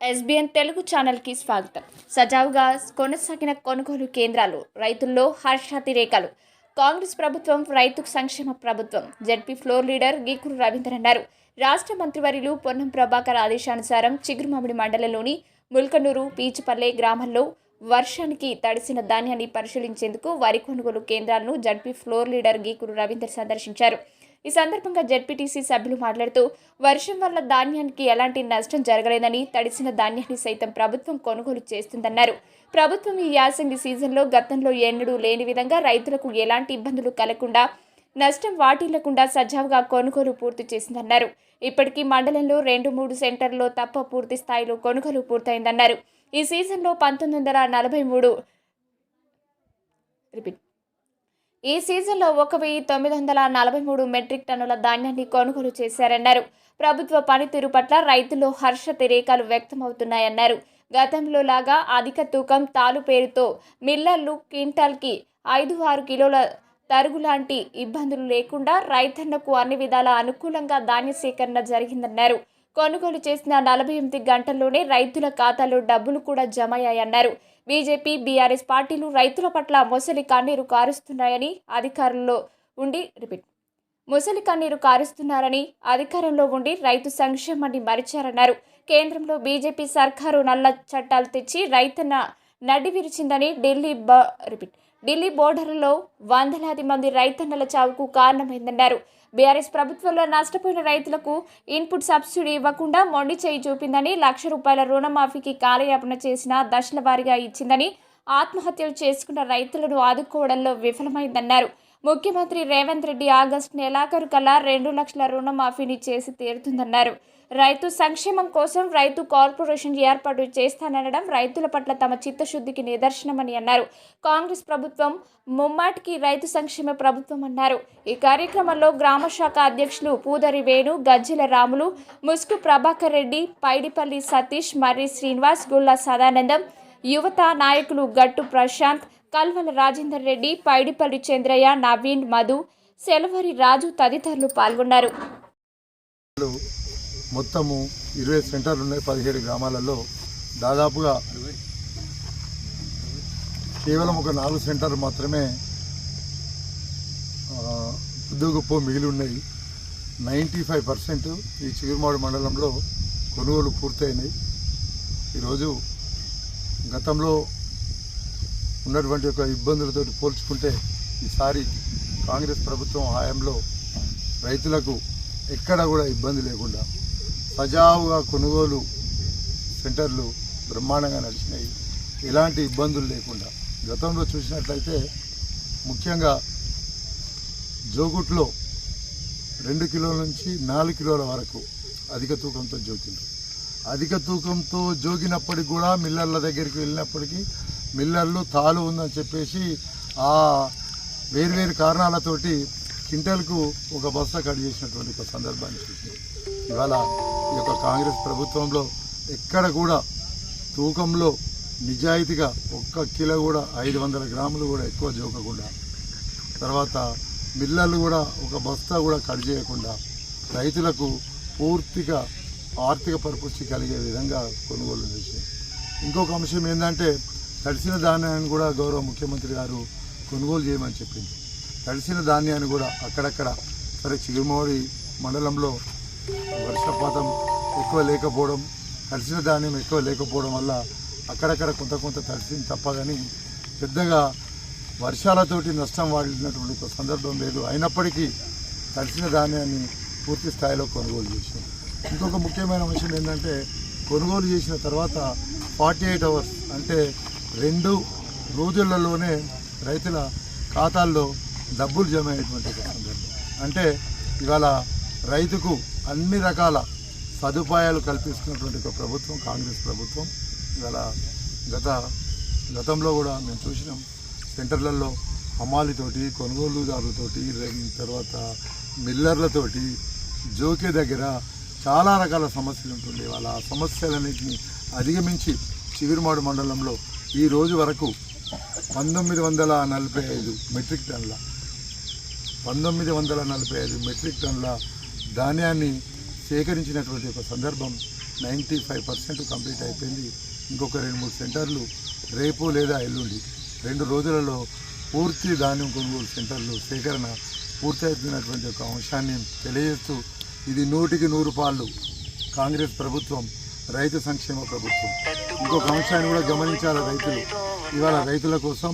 SBN Telugu ఛానల్కి స్వాగతం. సజావుగా కొనసాగిన కొనుగోలు కేంద్రాలు రైతుల్లో హర్షాతిరేకాలు. కాంగ్రెస్ ప్రభుత్వం రైతు సంక్షేమ ప్రభుత్వం. ZP floor leader Geekuru Ravinder అన్నారు. రాష్ట్ర మంత్రివర్యులు పొన్నం ప్రభాకర్ ఆదేశానుసారం చిగురుమామిడి మండలంలోని ముల్కనూరు పీచుపల్లె గ్రామంలో వర్షానికి తడిసిన ధాన్యాన్ని పరిశీలించేందుకు వరి కొనుగోలు కేంద్రాలను ZP floor leader Geekuru Ravinder సందర్శించారు. ఈ సందర్భంగా జడ్పీటీసీ సభ్యులు మాట్లాడుతూ వర్షం వల్ల ధాన్యానికి ఎలాంటి నష్టం జరగలేదని తడిసిన ధాన్యాన్ని సైతం ప్రభుత్వం కొనుగోలు చేస్తుందన్నారు. ప్రభుత్వం ఈ యాసంగి సీజన్లో గతంలో ఎన్నడూ లేని విధంగా రైతులకు ఎలాంటి ఇబ్బందులు కలగకుండా నష్టం వాటిల్లకుండా సజావుగా కొనుగోలు పూర్తి చేసిందన్నారు. ఇప్పటికీ మండలంలో రెండు మూడు సెంటర్లో తప్ప పూర్తి స్థాయిలో కొనుగోలు పూర్తయిందన్నారు. ఈ సీజన్లో పంతొమ్మిది వందల నలభై మూడు రిపీట్ ఈ సీజన్లో ఒక వెయ్యి తొమ్మిది వందల నలభై మూడు మెట్రిక్ టన్నుల ధాన్యాన్ని కొనుగోలు చేశారన్నారు. ప్రభుత్వ పనితీరు పట్ల రైతుల్లో హర్ష తిరేకాలు వ్యక్తమవుతున్నాయన్నారు. గతంలో లాగా అధిక తూకం తాలు పేరుతో మిల్లర్లు క్వింటాల్కి ఐదు ఆరు కిలోల తరుగు లాంటి ఇబ్బందులు లేకుండా రైతన్నకు అన్ని విధాల అనుకూలంగా ధాన్య సేకరణ జరిగిందన్నారు. కొనుగోలు చేసిన నలభై ఎనిమిది గంటల్లోనే రైతుల ఖాతాలో డబ్బులు కూడా జమయ్యాయన్నారు. బీజేపీ బీఆర్ఎస్ పార్టీలు రైతుల పట్ల మొసలి కన్నీరు కారుస్తున్నాయని అధికారంలో ఉండి రిపీట్ ముసలి కన్నీరు కారుస్తున్నారని అధికారంలో ఉండి రైతు సంక్షేమాన్ని మరిచారన్నారు. కేంద్రంలో బీజేపీ సర్కారు నల్ల చట్టాలు తెచ్చి రైతన్న నడ్డి విరిచిందని ఢిల్లీ బ రిపీట్ ఢిల్లీ బోర్డర్లో వందలాది మంది రైతన్నల చావుకు కారణమైందన్నారు. బీఆర్ఎస్ ప్రభుత్వంలో నష్టపోయిన రైతులకు ఇన్పుట్ సబ్సిడీ ఇవ్వకుండా మొండి చేయి చూపిందని లక్ష రూపాయల రుణమాఫీకి కాలయాపన చేసిన దశల వారీగా ఇచ్చిందని ఆత్మహత్యలు చేసుకున్న రైతులను ఆదుకోవడంలో విఫలమైందన్నారు. ముఖ్యమంత్రి రేవంత్ రెడ్డి ఆగస్టు నెలాఖరు కల్లా రెండు లక్షల రుణమాఫీని చేసి తీరుతుందన్నారు. రైతు సంక్షేమం కోసం రైతు కార్పొరేషన్ ఏర్పాటు చేస్తాననడం రైతుల పట్ల తమ చిత్తశుద్ధికి నిదర్శనమని అన్నారు. కాంగ్రెస్ ప్రభుత్వం ముమ్మాటికి రైతు సంక్షేమ ప్రభుత్వం అన్నారు. ఈ కార్యక్రమంలో గ్రామ శాఖ అధ్యక్షులు పూదరి వేణు గజ్జెల రాములు ముస్కు ప్రభాకర్ రెడ్డి పైడిపల్లి సతీష్ మర్రి శ్రీనివాస్ గుల్లా సదానందం యువత నాయకులు గట్టు ప్రశాంత్ కల్వల రాజేందర్ రెడ్డి పైడిపల్లి చంద్రయ్య నవీన్ మధు సెలవరి రాజు తదితరులు పాల్గొన్నారు. మొత్తము ఇరవై సెంటర్లు ఉన్నాయి పదిహేడు గ్రామాలలో. దాదాపుగా కేవలం ఒక నాలుగు సెంటర్లు మాత్రమే ఉద్యోగపు మిగిలి ఉన్నాయి. నైంటీ ఫైవ్ పర్సెంట్ ఈ చిగురుమాడు మండలంలో కొనుగోలు పూర్తయినాయి. ఈరోజు గతంలో ఉన్నటువంటి ఒక ఇబ్బందులతో పోల్చుకుంటే ఈసారి కాంగ్రెస్ ప్రభుత్వం హయాంలో రైతులకు ఎక్కడ కూడా ఇబ్బంది లేకుండా సజావుగా కొనుగోలు సెంటర్లు బ్రహ్మాండంగా నడిచినాయి. ఎలాంటి ఇబ్బందులు లేకుండా. గతంలో చూసినట్లయితే ముఖ్యంగా జోగుట్లో రెండు కిలోల నుంచి నాలుగు కిలోల వరకు అధిక తూకంతో జోకిండ్రు. అధిక తూకంతో జోగినప్పటికి కూడా మిల్లర్ల దగ్గరికి వెళ్ళినప్పటికీ మిల్లర్లు తాలు ఉందని చెప్పేసి ఆ వేర్వేరు కారణాలతోటి క్వింటల్కు ఒక బస్తా కట్ చేసినటువంటి ఒక సందర్భాన్ని చూసినాం. ఇవాళ ఈ యొక్క కాంగ్రెస్ ప్రభుత్వంలో ఎక్కడ కూడా తూకంలో నిజాయితీగా ఒక్క కిలో కూడా ఐదు వందల గ్రాములు కూడా ఎక్కువ జోకకుండా తర్వాత మిల్లర్లు కూడా ఒక బస్తా కూడా కట్ చేయకుండా రైతులకు పూర్తిగా ఆర్థిక పరిపుష్టి కలిగే విధంగా కొనుగోలు చేసి ఇంకొక అంశం ఏంటంటే తడిసిన ధాన్యాన్ని కూడా గౌరవ ముఖ్యమంత్రి గారు కొనుగోలు చేయమని చెప్పింది. తడిసిన ధాన్యాన్ని కూడా అక్కడక్కడ. సరే చిగురుమౌడి మండలంలో వర్షపాతం ఎక్కువ లేకపోవడం తడిసిన ధాన్యం ఎక్కువ లేకపోవడం వల్ల అక్కడక్కడ కొంత కొంత తడిసింది తప్ప కానీ పెద్దగా వర్షాలతోటి నష్టం వాడినటువంటి ఒక సందర్భం లేదు. అయినప్పటికీ తడిసిన ధాన్యాన్ని పూర్తి స్థాయిలో కొనుగోలు చేసాం ఇంకొక ముఖ్యమైన విషయం ఏంటంటే కొనుగోలు చేసిన తర్వాత ఫార్టీ ఎయిట్ అవర్స్ అంటే రెండు రోజులలోనే రైతుల ఖాతాల్లో డబ్బులు జమ అయ్యేటువంటి సందర్భం. అంటే ఇవాళ రైతుకు అన్ని రకాల సదుపాయాలు కల్పిస్తున్నటువంటి ఒక ప్రభుత్వం కాంగ్రెస్ ప్రభుత్వం. ఇవాళ గత గతంలో కూడా మేము చూసినాం. సెంటర్లలో హమాలితోటి కొనుగోలుదారులతోటి తర్వాత మిల్లర్లతోటి జోకే దగ్గర చాలా రకాల సమస్యలు ఉంటుండే. వాళ్ళ ఆ సమస్యలన్నింటినీ అధిగమించి చివిరిమాడు మండలంలో ఈ రోజు వరకు పంతొమ్మిది వందల నలభై ఐదు మెట్రిక్ టన్నుల పంతొమ్మిది వందల నలభై ఐదు మెట్రిక్ టన్నుల ధాన్యాన్ని సేకరించినటువంటి ఒక సందర్భం నైంటీ ఫైవ్ పర్సెంట్ కంప్లీట్ అయిపోయింది. ఇంకొక రెండు మూడు సెంటర్లు రేపు లేదా ఎల్లుండి రెండు రోజులలో పూర్తి ధాన్యం కొనుగోలు సెంటర్లు సేకరణ పూర్తవుతున్నటువంటి ఒక అంశాన్ని తెలియజేస్తూ ఇది నూటికి నూరు పాళ్ళు కాంగ్రెస్ ప్రభుత్వం రైతు సంక్షేమ ప్రభుత్వం. ఇంకొక అంశాన్ని కూడా గమనించాలి రైతులు. ఇవాళ రైతుల కోసం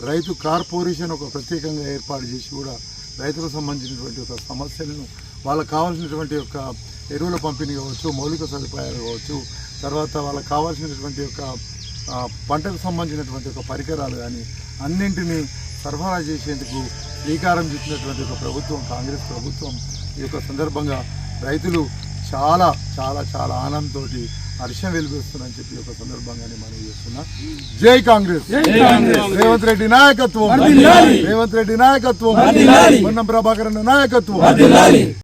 రైతు కార్పొరేషన్ ఒక ప్రత్యేకంగా ఏర్పాటు చేసి కూడా రైతులకు సంబంధించినటువంటి ఒక సమస్యలను వాళ్ళకు కావాల్సినటువంటి ఒక ఎరువుల పంపిణీ కావచ్చు మౌలిక సదుపాయాలు కావచ్చు తర్వాత వాళ్ళకి కావాల్సినటువంటి ఒక పంటకు సంబంధించినటువంటి ఒక పరికరాలు కానీ అన్నింటినీ సరఫరా చేసేందుకు శ్రీకారం చుట్టినటువంటి ఒక ప్రభుత్వం కాంగ్రెస్ ప్రభుత్వం ఈ యొక్క సందర్భంగా రైతులు చాలా చాలా చాలా ఆనందంతో హర్షం వెలిపిస్తున్నారని చెప్పి ఒక సందర్భంగానే మనం చేస్తున్నా. జై కాంగ్రెస్. రేవంత్ రెడ్డి నాయకత్వం. రేవంత్ రెడ్డి నాయకత్వం. పొన్నం ప్రభాకర్ నాయకత్వం.